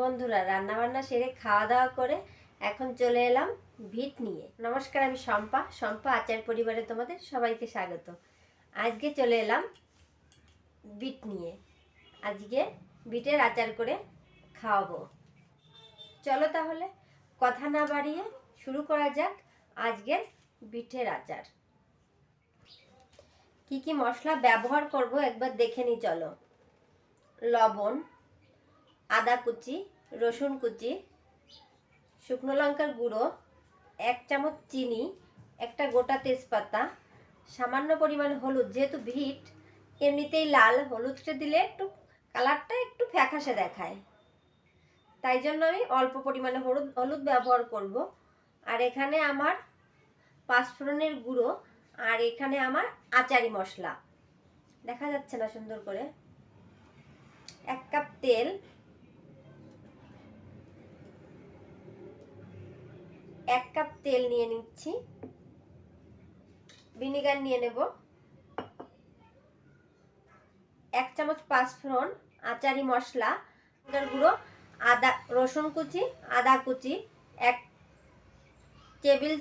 বন্ধুরা, রান্নাবান্না সেরে খাওয়া দাওয়া করে এখন চলে এলাম ভিট নিয়ে। নমস্কার, আমি শম্পা। শম্পা আচার পরিবারে তোমাদের সবাইকে স্বাগত। আজকে চলে এলাম বিট নিয়ে। আজকে বিটের আচার করে খাওয়াবো। চলো তাহলে কথা না বাড়িয়ে শুরু করা যাক আজকের বিটের আচার। কি কি মশলা ব্যবহার করব একবার দেখে নি, চলো। লবণ আদা কুচি, রসুন কুচি, শুকনো লঙ্কার গুঁড়ো, এক চামচ চিনি, একটা গোটা তেজপাতা, সামান্য পরিমাণে হলুদ, যেহেতু ভিট এমনিতেই লাল হলুদটা দিলে একটু কালারটা একটু ফ্যাকাশে দেখায়। তাই জন্য আমি অল্প পরিমাণে হলুদ হলুদ ব্যবহার করব। আর এখানে আমার পাঁচফোড়নের গুঁড়ো আর এখানে আমার আচারি মশলা। দেখা যাচ্ছে না সুন্দর করে। এক কাপ তেল এক কাপ তেল নিয়ে নিচ্ছি। ভিনিগার নিয়ে নেব। এক চামচ পাঁচফোড়ন আচারি মশলা গুঁড়ো, আদা, রসুন কুচি, আদা কুচি, এক টেবিল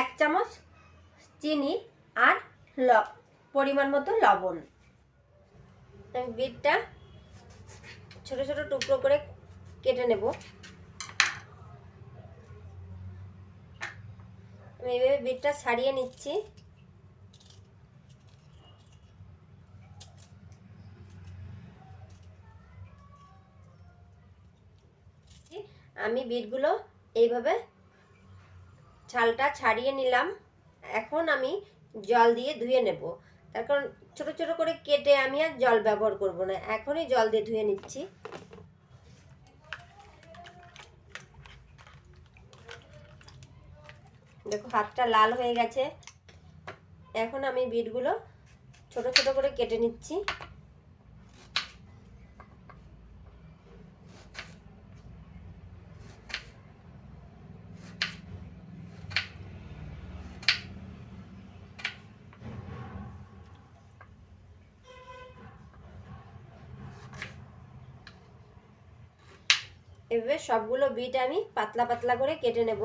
এক চামচ চিনি আর ল, পরিমাণ মতো লবণ। বিটটা ছোট ছোট টুকরো করে কেটে নেব। আমি এইভাবে বিটটা ছাড়িয়ে নিচ্ছি। আমি বিটগুলো এইভাবে ছালটা ছাড়িয়ে নিলাম। এখন আমি জল দিয়ে ধুয়ে নেব। তার কারণ ছোট ছোট করে কেটে আমি আর জল ব্যবহার করব না। এখনই জল দিয়ে ধুয়ে নিচ্ছি। দেখো, হাতটা লাল হয়ে গেছে। এখন আমি বিটগুলো ছোট ছোট করে কেটে নিচ্ছি। এভাবে সবগুলো বিট আমি পাতলা পাতলা করে কেটে নেব।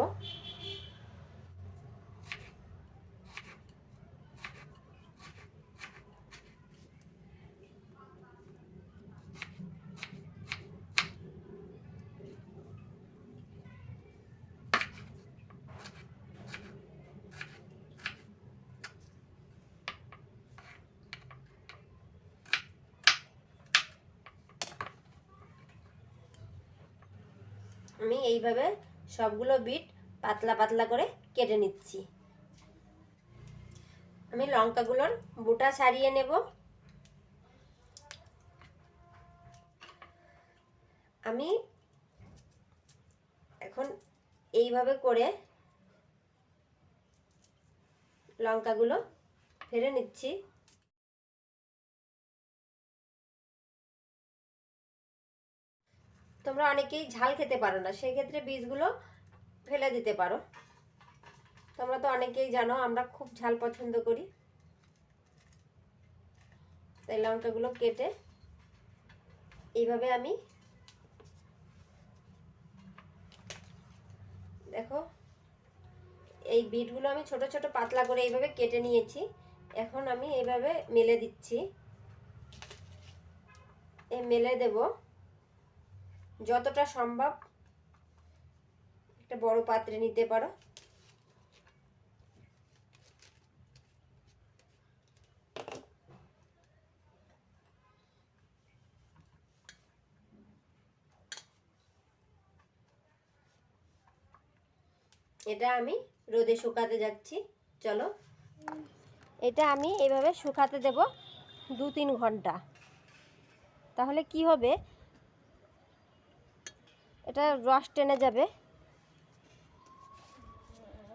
আমি এইভাবে সবগুলো বিট পাতলা পাতলা করে কেটে নিচ্ছি। আমি লঙ্কাগুলোর বুটা ছাড়িয়ে নেব। আমি এখন এইভাবে করে লঙ্কাগুলো ফেলে নিচ্ছি। তোমরা অনেকেই ঝাল খেতে পারো না সেই ক্ষেত্রে বীজগুলো ফেলে দিতে পারো। তোমরা তো অনেকেই জানো, আমরা খুব ঝাল পছন্দ করি। তাই লঙ্কাগুলো কেটে এইভাবে আমি দেখো, এই বিটগুলো আমি ছোট ছোট পাতলা করে এইভাবে কেটে নিয়েছি। এখন আমি এইভাবে মেলে দিচ্ছি। এই মেলে দেবো। যতটা সম্ভব একটা বড় পাত্রে নিতে পারো। এটা আমি রোদে শুকাতে যাচ্ছি, চলো। এটা আমি এভাবে শুকাতে দেব দু তিন ঘণ্টা। তাহলে কি হবে? এটা রস টেনে যাবে।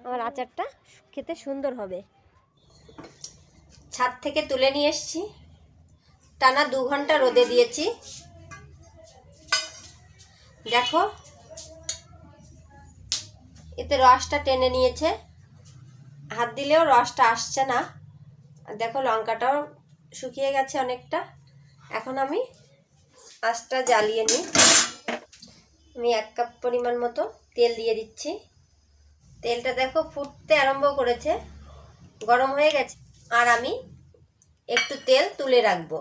আমার আচারটা খেতে সুন্দর হবে। ছাদ থেকে তুলে নিয়ে এসছি। টানা দু ঘণ্টা রোদে দিয়েছি। দেখো, এতে রসটা টেনে নিয়েছে। হাত দিলেও রসটা আসছে না। দেখো, লঙ্কাটাও শুকিয়ে গেছে অনেকটা। এখন আমি আঁচটা জ্বালিয়ে নিই। আমি এক কাপ পরিমাণ মতো তেল দিয়ে দিচ্ছি। তেলটা দেখো ফুটতে আরম্ভ করেছে, গরম হয়ে গেছে। আর আমি একটু তেল তুলে রাখব।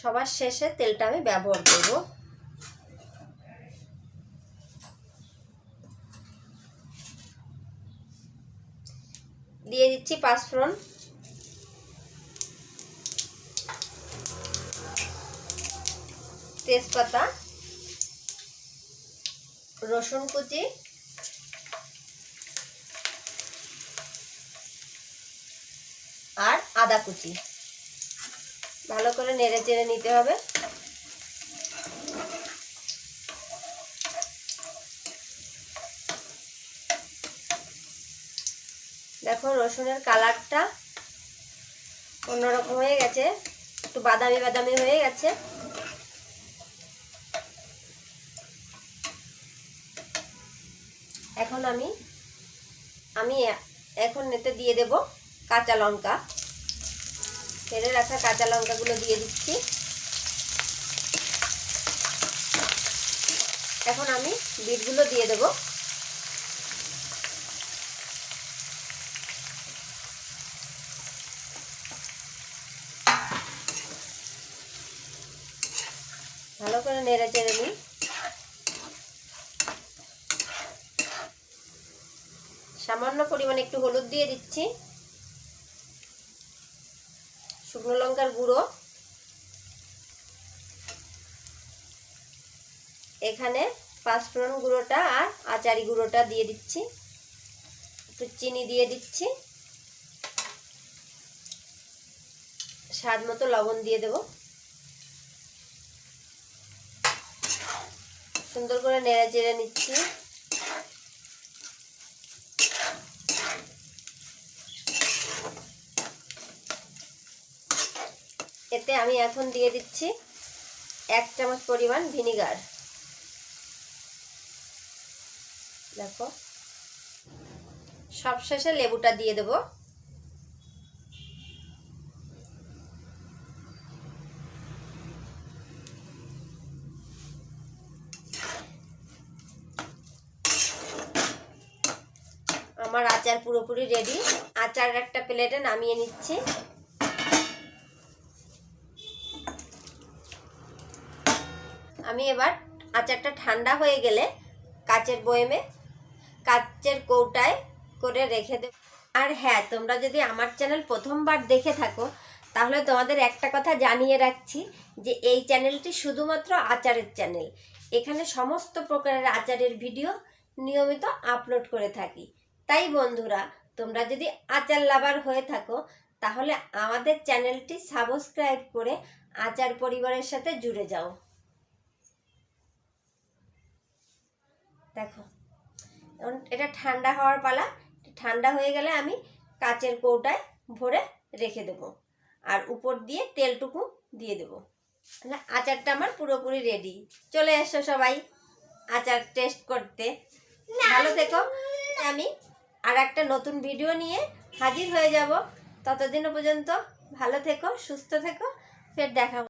সবার শেষে তেলটা আমি ব্যবহার করব। দিয়ে দিচ্ছি পাঁচফোড়ন। তেজপাতা। রসুন কুচি। আর আদা কুচি। ভালো করে নেড়ে চেড়ে নিতে হবে। দেখো রসুনের কালারটা অন্যরকম হয়ে গেছে, একটু বাদামি বাদামি হয়ে গেছে। এখন আমি আমি এখন এতে দিয়ে দেব কাঁচা লঙ্কা। ফেলে রাখা কাঁচা লঙ্কাগুলো দিয়ে দিচ্ছি। এখন আমি বিটগুলো দিয়ে দেব। ভালো করে নেড়ে চেড়ে নিই। সামান্য পরিমাণে একটু হলুদ দিয়ে দিচ্ছি। শুকনো লঙ্কার গুঁড়ো। এখানে পাঁচফোড়ন গুঁড়োটা আর আচারি গুঁড়োটা দিয়ে দিচ্ছি। একটু চিনি দিয়ে দিচ্ছি। স্বাদ মতো লবণ দিয়ে দেব। সুন্দর করে নেড়ে চেড়ে নিচ্ছি। এতে আমি এখন দিয়ে দিচ্ছি এক চামচ পরিমাণ ভিনিগার। দেখো। সবশেষে লেবুটা দিয়ে দেব। আমার আচার পুরোপুরি রেডি আচার একটা প্লেটে নামিয়ে নিচ্ছি। আমি এবার আচারটা ঠান্ডা হয়ে গেলে কাচের বয়েমে, কাচের কৌটায় করে রেখে দেব। আর হ্যাঁ তোমরা যদি আমার চ্যানেল প্রথমবার দেখে থাকো, তাহলে তোমাদের একটা কথা জানিয়ে রাখছি যে এই চ্যানেলটি শুধুমাত্র আচারের চ্যানেল। এখানে সমস্ত প্রকারের আচারের ভিডিও নিয়মিত আপলোড করে থাকি। তাই বন্ধুরা, তোমরা যদি আচার লাভার হয়ে থাকো, তাহলে আমাদের চ্যানেলটি সাবস্ক্রাইব করে আচার পরিবারের সাথে জুড়ে যাও। দেখো। এখন এটা ঠান্ডা হওয়ার পালা। ঠান্ডা হয়ে গেলে আমি কাচের কৌটায় ভরে রেখে দেবো। আর উপর দিয়ে তেলটুকু দিয়ে দেবো। তাহলে আচারটা আমার পুরোপুরি রেডি চলে এসো সবাই আচার টেস্ট করতে। ভালো থেকো। আমি আর একটা নতুন ভিডিও নিয়ে হাজির হয়ে যাব। ততদিন পর্যন্ত ভালো থেকো, সুস্থ থেকো। ফের দেখা